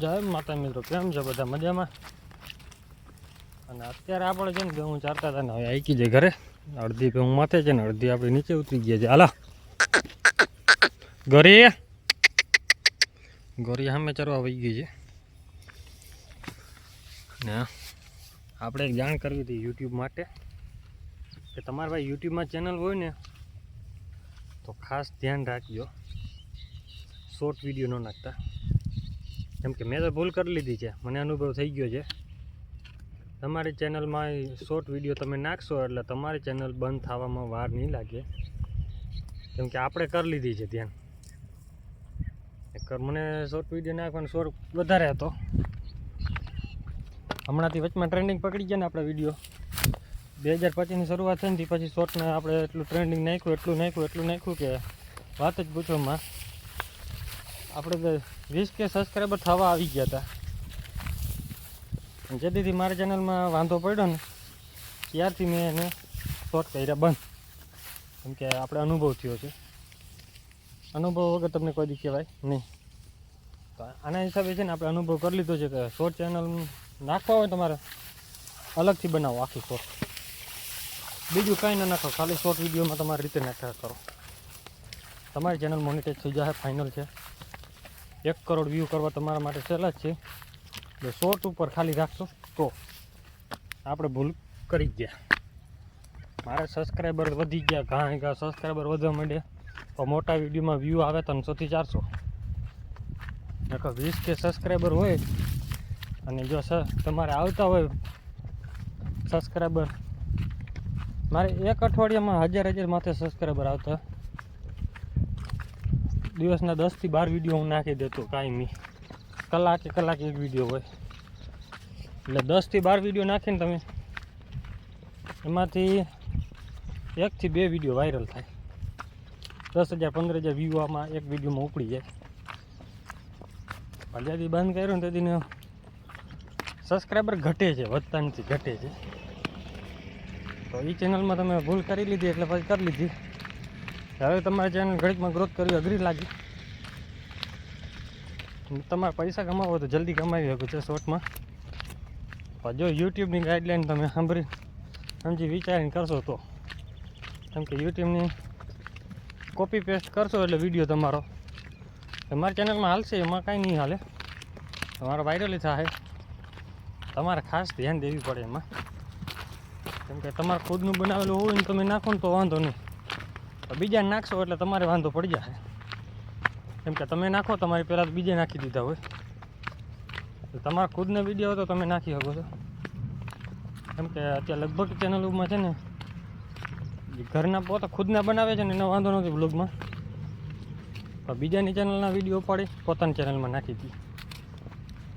જય માતા મિત્રો, કેમ છે બધા મજામાં? અને અત્યારે આપણે છે ને હું ચારતા હતા ને હવે આઈકી જાય ઘરે. અડધી હું માથે છે ને, અડધી આપણે નીચે ઉતરી ગયા છે. હાલા. ઘરે ઘરે સામે ચરવા વહી ગઈ છે. ને આપણે એક જાણ કરવી હતી યુટ્યુબ માટે કે તમારા ભાઈ યુટ્યુબમાં ચેનલ હોય ને, તો ખાસ ધ્યાન રાખજો. શોર્ટ વીડિયો ન નાખતા. કેમ કે મેં તો ભૂલ કરી લીધી છે. મને અનુભવ થઈ ગયો છે. તમારી ચેનલમાં શોર્ટ વીડિયો તમે નાખશો એટલે તમારી ચેનલ બંધ થવામાં વાર નહીં લાગે. કેમ કે આપણે કરી લીધી છે ધ્યાન. મને શોર્ટ વીડિયો નાખવાનો શોર્ટ વધારે હતો. હમણાંથી વચમાં ટ્રેન્ડિંગ પકડી ગયા ને આપણે વીડિયો બે હજાર પચીસની શરૂઆત થઈ ને પછી શોર્ટને આપણે એટલું ટ્રેન્ડિંગ નાખ્યું, એટલું નાખ્યું એટલું નાખ્યું કે વાત જ પૂછવામાં. આપણે વીસ કે સબસ્ક્રાઈબર થવા આવી ગયા હતા જેથી મારા ચેનલમાં વાંધો પડ્યો ને, ત્યારથી મેં એને શોર્ટ કર્યા બંધ. કેમ કે આપણે અનુભવ થયો છે. અનુભવ વગર તમને કોઈ દી કહેવાય નહીં. તો આના હિસાબે છે ને આપણે અનુભવ કરી લીધો છે કે શોર્ટ ચેનલ નાખવા હોય તમારે, અલગથી બનાવો આખી શોર્ટ બીજું કાંઈ ના નાખો, ખાલી શોર્ટ વિડીયોમાં તમારી રીતે નાખ્યા કરો. તમારી ચેનલ મોનિટાઈઝ થઈ જશે ફાઇનલ છે. એક કરોડ વ્યૂ કરવા તમારા માટે સહેલા જ છે. એટલે શોર્ટ ઉપર ખાલી રાખશો, તો આપણે ભૂલ કરી ગયા. મારે સબસ્ક્રાઈબર વધી ગયા, ઘણા ઘણા સબસ્ક્રાઈબર વધવા માંડ્યા. તો મોટા વિડીયોમાં વ્યૂ આવે ત્રણસોથી ચારસો. નકર વીસ કે સબસ્ક્રાઈબર હોય અને જો તમારે આવતા હોય સબસ્ક્રાઈબર મારે એક અઠવાડિયામાં હજાર હજાર માથે સબસ્ક્રાઈબર આવતા. દિવસના દસથી બાર વીડિયો હું નાખી દેતો કાંઈ કલાકે કલાકે એક વીડિયો હોય. એટલે દસથી બાર વીડિયો નાખીને તમે એમાંથી એકથી બે વીડિયો વાયરલ થાય. દસ હજાર, પંદર હજાર વ્યૂ એક વિડીયોમાં ઉપડી જાય. પણ બંધ કર્યું ને તેથી સબસ્ક્રાઈબર ઘટે છે, વધતા નથી, ઘટે છે. તો એ ચેનલમાં તમે ભૂલ કરી લીધી એટલે પછી કરી લીધી. હવે તમારી ચેનલ ઘડીકમાં ગ્રોથ કરવી અઘરી લાગી. તમારે પૈસા કમાવો તો જલ્દી કમાવી શકો છો શોર્ટમાં પણ જો યુટ્યુબની ગાઈડલાઈન તમે સાંભળી, સમજી વિચારીને કરશો તો. કેમ કે યુટ્યુબની કોપી પેસ્ટ કરશો એટલે વીડિયો તમારો. તમારી ચેનલમાં હાલશે, એમાં કાંઈ નહીં હાલે. તમારો વાયરલ થાય. તમારે ખાસ ધ્યાન દેવી પડે એમાં. કેમ કે તમારે ખુદનું બનાવેલું હોય ને તમે નાખો ને તો વાંધો નહીં. તો બીજા નાખશો એટલે તમારે વાંધો પડી જશે. કેમ કે તમે નાખો, તમારી પહેલાં તો બીજે નાખી દીધા હોય. તો તમારા ખુદને વીડિયો તો તમે નાખી શકો છો. કેમ કે અત્યારે લગભગ ચેનલોમાં છે ને ઘરના પોતા ખુદના બનાવે છે ને, એનો વાંધો નથી બ્લોગમાં પણ બીજાની ચેનલના વીડિયો પાડી પોતાની ચેનલમાં નાખી હતી.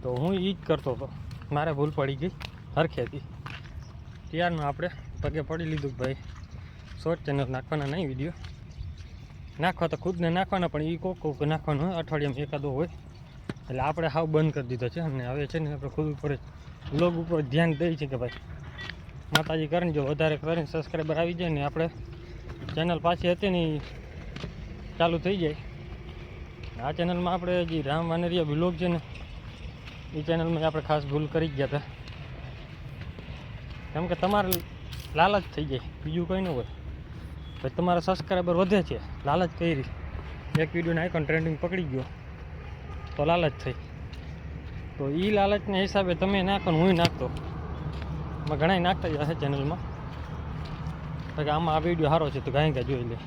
તો હું એ જ કરતો હતો. મારે ભૂલ પડી ગઈ હરખેથી. ત્યારનું આપણે પગે પડી લીધું ભાઈ શોર્ટ ચેનલ નાખવાના નહીં વીડિયો નાખવા તો ખુદને નાખવાના, પણ એ કોક કોક નાખવાનું હોય અઠવાડિયામાં એકાદો હોય. એટલે આપણે હાવ બંધ કરી દીધો છે, અને હવે છે ને આપણે ખુદ ઉપર બ્લોગ ઉપર ધ્યાન દઈએ છીએ કે ભાઈ, માતાજી કરીને જો વધારે કરીને સબસ્ક્રાઈબર આવી જાય ને આપણે ચેનલ પાછી હતી ને ચાલુ થઈ જાય. આ ચેનલમાં આપણે જે રામ વાનરિયા બ્લોગ છે ને એ ચેનલમાં આપણે ખાસ ભૂલ કરી જ ગયા હતા. કેમ કે તમારે લાલચ થઈ જાય, બીજું કંઈ ન હોય. પછી તમારા સબસ્ક્રાઈબર વધે છે. લાલચ કરી. એક વિડીયોને આઈકોન ટ્રેન્ડિંગ પકડી ગયો. તો લાલચ થઈ. તો એ લાલચના હિસાબે તમે નાખો ને હું નાખતો. એમાં ઘણા નાખતા જ હશે ચેનલમાં તો કે આમાં આ વીડિયો સારો છે, તો ગાય ગાય જોઈ લે.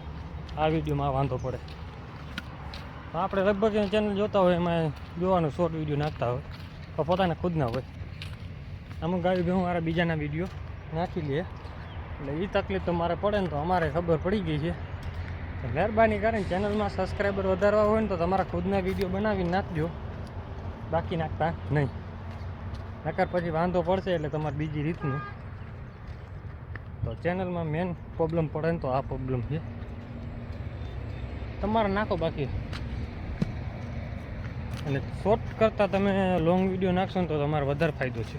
આ વિડીયોમાં વાંધો પડે. તો આપણે લગભગ ચેનલ જોતા હોય, એમાં જોવાનું શોર્ટ વીડિયો નાખતા હોય. તો પોતાના ખુદના હોય. અમુક ગાયું હું મારા બીજાના વીડિયો નાખી લે. એટલે એ તકલીફ તો મારે પડે ને તો અમારે ખબર પડી ગઈ છે. મહેરબાની કરીને ચેનલમાં સબસ્ક્રાઈબર વધારવા હોય ને તો તમારા ખુદના વીડિયો બનાવીને નાખજો. બાકી નાખતા નહીં. નકર પછી વાંધો પડશે એટલે તમારે બીજી રીતનું. તો ચેનલમાં મેન પ્રોબ્લેમ પડે ને તો આ પ્રોબ્લેમ છે. તમારે નાખો બાકી. અને શોર્ટ કરતાં તમે લોંગ વીડિયો નાખશો ને તો તમારે વધારે ફાયદો છે.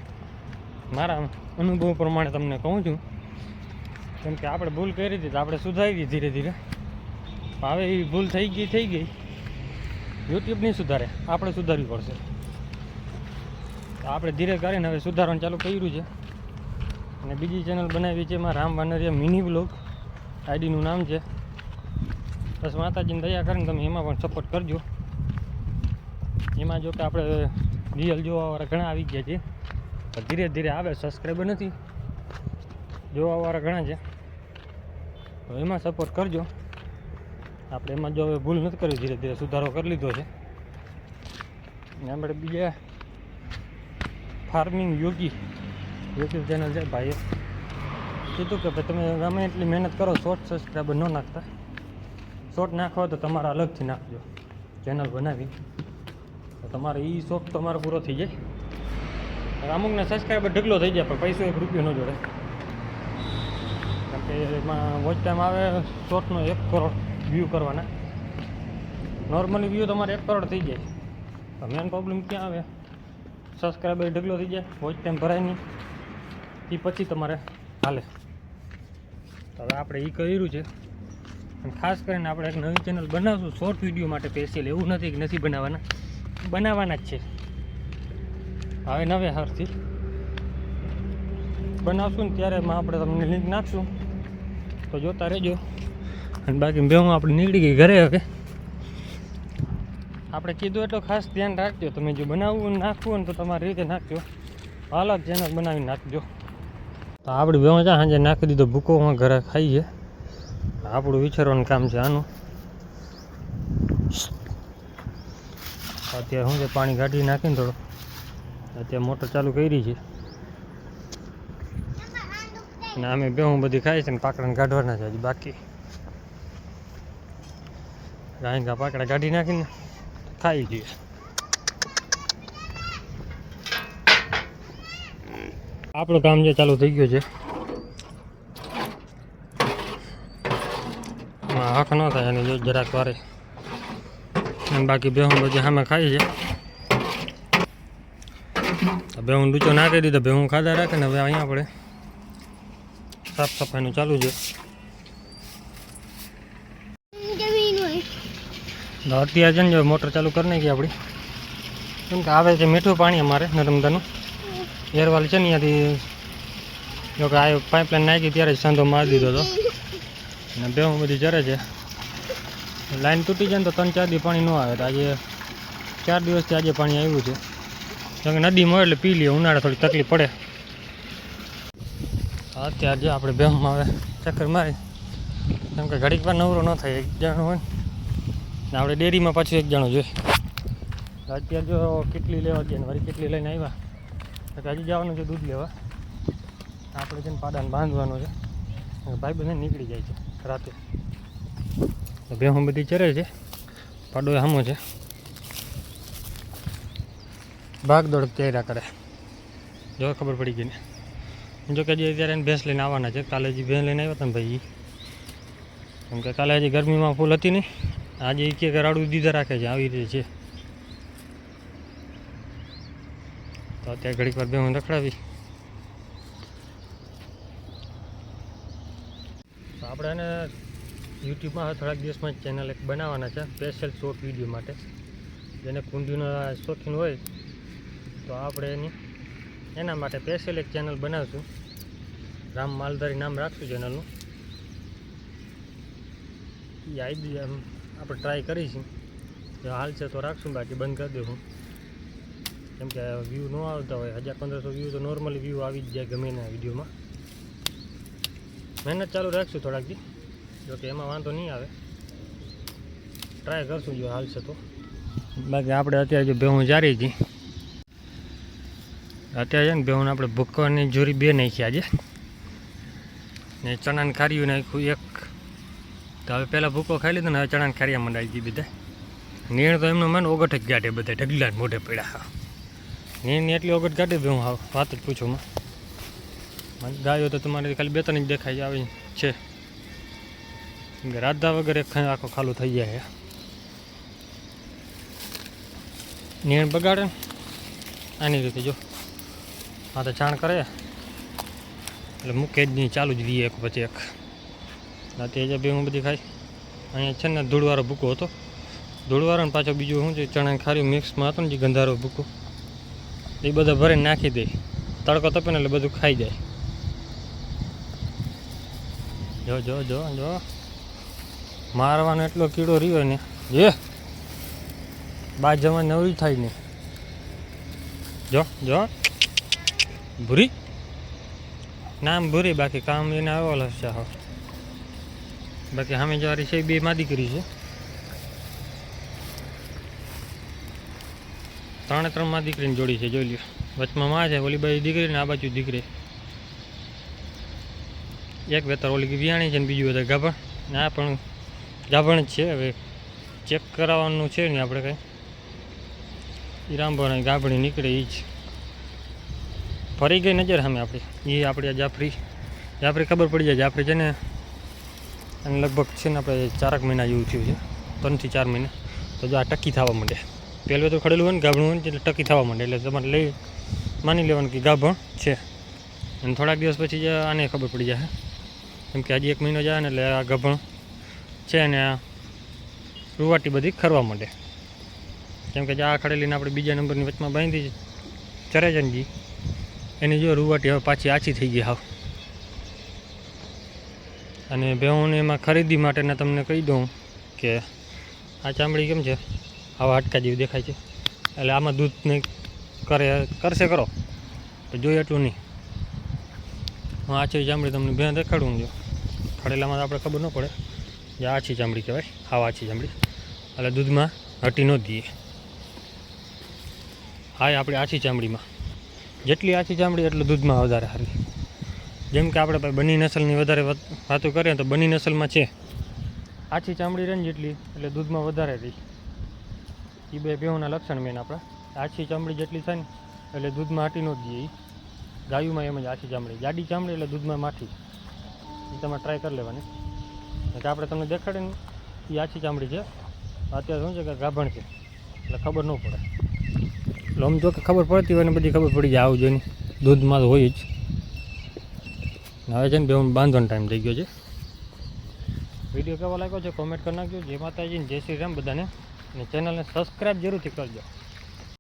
મારા અનુભવ પ્રમાણે તમને કહું છું. કેમ કે આપણે ભૂલ કરી હતી તો આપણે સુધારી ધીરે ધીરે. પણ હવે એ ભૂલ થઈ ગઈ થઈ ગઈ. યુટ્યુબ નહીં સુધારે, આપણે સુધારવી પડશે. તો આપણે ધીરે કરીને હવે સુધારવાનું ચાલુ કર્યું છે. અને બીજી ચેનલ બનાવી છે એમાં રામ વાનરિયા મિની બ્લોગ આઈડીનું નામ છે. બસ માતાજીને દયા કરીને તમે એમાં પણ સપોર્ટ કરજો. એમાં જો કે આપણે રિયલ જોવાવાળા ઘણા આવી ગયા છે. ધીરે ધીરે આવે સબસ્ક્રાઈબર નથી. જોવાવાળા ઘણા છે. તો એમાં સપોર્ટ કરજો. આપણે એમાં જો હવે ભૂલ નથી કરી, ધીરે ધીરે સુધારો કરી લીધો છે. અને આપણે બીજા ફાર્મિંગ યોગી યુટ્યુબ ચેનલ છે, ભાઈએ કીધું કે ભાઈ તમે ગમે એટલી મહેનત કરો શોર્ટ સબસ્ક્રાઈબર ન નાખતા. શોર્ટ નાખવા તો તમારા અલગથી નાખજો ચેનલ બનાવી. તો તમારે એ શોખ તમારો પૂરો થઈ જાય. અમુકને સબસ્ક્રાઈબર ઢગલો થઈ જાય, પણ પૈસો એક રૂપિયો ન જોડે. એમાં વોચ ટાઈમ આવે શોર્ટનો એક કરોડ વ્યૂ કરવાના. નોર્મલી વ્યૂ તમારે એક કરોડ થઈ જાય. તો મેન પ્રોબ્લેમ ક્યાં આવે? સબસ્ક્રાઈબર ઢગલો થઈ જાય વોચ ટાઈમ ભરાય નહીં. એ પછી તમારે હાલે. તો હવે આપણે એ કર્યું છે. ખાસ કરીને આપણે એક નવી ચેનલ બનાવશું શોર્ટ વીડિયો માટે સ્પેશિયલ એવું નથી કે નથી બનાવવાના. બનાવવાના જ છે. હવે નવે હારથી. બનાવશું ને ત્યારે આપણે તમને લિંક નાખશું. તો જોતા રહેજો અને બાકી બે હું આપણે નીકળી ગઈ ઘરે હવે. આપણે કીધું એટલો ખાસ ધ્યાન રાખજો. તમે જો બનાવવું નાખવું ને તો તમારી રીતે નાખજો. અલગ ચેનલ બનાવી નાખજો. તો આપણે બે ચા સાંજે નાખી દીધો ભૂકો, હું ઘરે ખાઈએ આપણું વિચારવાનું કામ છે આનું. અત્યારે શું છે, પાણી કાઢી નાખીને થોડું. અત્યારે મોટર ચાલુ કરી છે. અને અમે બે હું બધી ખાઈ છે ને પાકડાને કાઢવાના છે હજી બાકી. રાયંગા પાકડા કાઢી નાખીને ખાઈ જઈએ. આપણું કામ જે ચાલુ થઈ ગયું છે. હક ન થાય અને જો જરાક વારે. બાકી બેહું બધી સામે ખાઈ છે. બેહું ડૂચો નાખી દીધો બેહું ખાધા રાખે ને હવે અહીંયા આપણે સાફ સફાઈનું ચાલુ છે. અત્યારે છે ને મોટર ચાલુ કરી નાખી આપણી. કેમ કે આવે છે મીઠું પાણી અમારે, નર્મદાનું. એરવાલ છે ને ત્યાંથી જો કે આ પાઇપલાઇન નાખી ત્યારે જ સાંધો મારી દીધો હતો. અને બે બધી જરે છે. લાઈન તૂટી જાય ને તો ત્રણ ચાર દી પાણી ન આવે. તો આજે ચાર દિવસથી આજે પાણી આવ્યું છે. કેમ કે નદી મળે એટલે પી લઈએ ઉનાળે થોડી તકલીફ પડે. અત્યારે જો આપણે બેહમાં આવે ચક્કર મારી. કેમ કે ઘડીક વાર નવરો ન થાય, એક જણો હોય ને. આપણે ડેરીમાં પાછું એક જણો જોઈએ. અત્યારે જો કેટલી લેવા ને, વળી કેટલી લઈને આવ્યા. તો હજી જવાનું છે દૂધ લેવા. આપણે છે ને પાડાને બાંધવાનો છે. ભાઈ બંને નીકળી જાય છે રાતે. બેહું બધી ચરે છે. પાડો સામો છે. ભાગદોડ દોડ તૈયાર કરે. જો ખબર પડી ગઈ ને. જો કે હજી અત્યારે ભેંસ લઈને આવવાના છે. કાલે હજી ભેંસ લઈને આવ્યા હતા ભાઈ કેમ કે કાલે હજી ગરમીમાં ફૂલ હતી નહીં આજે એ કે રાડું દીધા રાખે છે, આવી રીતે છે. તો અત્યારે ઘડીક વાર બે હું રખડાવી. તો આપણે એને યુટ્યુબમાં થોડાક દિવસમાં ચેનલ એક બનાવવાના છે સ્પેશિયલ શોર્ટ વીડિયો માટે. જેને કુંડીના શોખીન હોય, તો આપણે એની, એના માટે સ્પેશિયલ એક ચેનલ બનાવશું. રામ માલધારી નામ રાખશું ચેનલનું એ આઈડી એમ આપણે ટ્રાય કરીશું જો હાલ છે તો રાખશું, બાકી બંધ કરી દઉં કેમ કે વ્યૂ ન આવતા હોય, હજાર પંદરસો વ્યૂ તો નોર્મલી વ્યૂ આવી જ જાય ગમે એના વિડીયોમાં મહેનત ચાલુ રાખશું થોડાક દી જોકે એમાં વાંધો નહીં આવે. ટ્રાય કરશું જો હાલ છે તો. બાકી આપણે અત્યારે જો ભેહું જારી હતી અત્યારે છે ને ભેહું આપણે ભૂકવાની જોરી બે નાખી આજે. ને ચણાને ખારીયું નાખ્યું એક. તો હવે પહેલાં ભૂકો ખાઈ લીધો ને હવે ચણાને ખારિયા મંડાવી દીધી બધા નીણ તો એમનો મને ઓગટ જ ગાઢે બધા ઢગલા મોઢે પડ્યા હા. નીણની એટલી ઓગટ ગાઢી હું હા, વાત જ પૂછું માં મને ગાયો તો તમારે ખાલી બે ત્રણ જ દેખાઈ આવી છે. રાધા વગર એક આખો ખાલું થઈ જાય નીણ બગાડે આની રીતે જો. હા તો જાણ કરે. એટલે મૂકે જ નહીં, ચાલુ જ દઈએ એક પછી એક. રાતે જ હું બધી ખાઈ. અહીંયા છે ને ધૂળવાળો ભૂકો હતો. ધૂળવાળો ને પાછો બીજું શું છે ચણા ખારી મિક્સમાં હતો ને જે ગંધારો ભૂકો. એ બધો ભરીને નાખી દે. તડકો તપે ને એટલે બધું ખાઈ જાય. જો જો જો જો. મારવાનો એટલો કીડો રહ્યો ને. જે બા જવાની નવરી થાય ને. જો જો. ભૂરી. નામ ભૂરી, બાકી કામ એને આવેલો છે હો બાકી સામે જવારી છે બે માદી કરી છે. ત્રણે ત્રણમાં દીકરીની જોડી છે, જોઈ લ્યો. વચમાં માં છે, ઓલી બાજુ દીકરી ને આ બાજુ દીકરી. એક વેતર ઓલી વિયાણી છે ને બીજું વેતર ગાભણ. ને આ પણ ગાભણ જ છે, હવે ચેક કરાવવાનું છે ને આપણે કંઈ. એ રામભાઈ ગાભણી નીકળે એ જ. ફરી ગઈ નજર સામે આપણી. એ આપણી આ જાફરી. જાફરી ખબર પડી જાય, જાફરી છે ને અને લગભગ છે ને આપણે ચારક મહિના જેવું થયું છે. ત્રણથી ચાર મહિના. તો જો આ ટકી થવા માંડે. પહેલું તો ખડેલું હોય ને, ગાભણું હોય ને, એટલે ટકી થવા માંડે. એટલે તમારે લઈ, માની લેવાનું કે ગાભણ છે. અને થોડાક દિવસ પછી જે આને ખબર પડી જાય કેમ કે આજે એક મહિનો જાય ને, એટલે આ ગાભણ છે ને, આ રૂવાટી બધી ખરવા માંડે. કેમ કે જે આ ખડેલીને આપણે બીજા નંબરની વચમાં બાંધી ચરેજનજી એની જો રૂવાટી હવે પાછી આછી થઈ ગઈ હાવ. અને ભેહુંને એમાં ખરીદી માટેના તમને કહી દઉં કે આ ચામડી કેમ છે? આવા હાટકા જેવી દેખાય છે. એટલે આમાં દૂધ નહીં કરે, કરશે કરો. તો જોઈએ એટલું નહીં. હું આછી ચામડી તમને ભેં દેખાડું જો. ખડેલામાં આપણે ખબર ન પડે. જે આછી ચામડી કહેવાય હાવ આછી ચામડી. એટલે દૂધમાં હટી ન દઈએ. હા આપણી આછી ચામડીમાં. જેટલી આછી ચામડી એટલું દૂધમાં વધારે સારી. જેમ કે આપણે ભાઈ બની નસલની વધારે વાત- કરીએ તો બની નસલમાં છે. આછી ચામડી રહે જેટલી, એટલે દૂધમાં વધારે રહી. એ બે ભેહોના લક્ષણ મેન આપણા. આછી ચામડી જેટલી થાય ને, એટલે દૂધમાં હાટી ન જ દઈએ ઈ. ગાયુમાં એમ જ આછી ચામડી. જાડી ચામડી એટલે દૂધમાં માઠી. એ તમે ટ્રાય કરી લેવાની. કે આપણે તમને દેખાડીને એ આછી ચામડી છે. અત્યારે શું છે કે ગાભણ છે. એટલે ખબર ન પડે. એટલે આમ જો ખબર પડતી હોય ને બધી ખબર પડી જાય, આવું જોઈને દૂધમાં તો હોય જ. હવે છે ને બે બાંધવાનો ટાઈમ થઈ ગયો છે. વીડિયો કેવો લાગ્યો છે? કોમેન્ટ કરી નાખજો. જે માતાજી જય શ્રી રામ બધાને. અને ચેનલને સબસ્ક્રાઈબ જરૂરથી કરજો.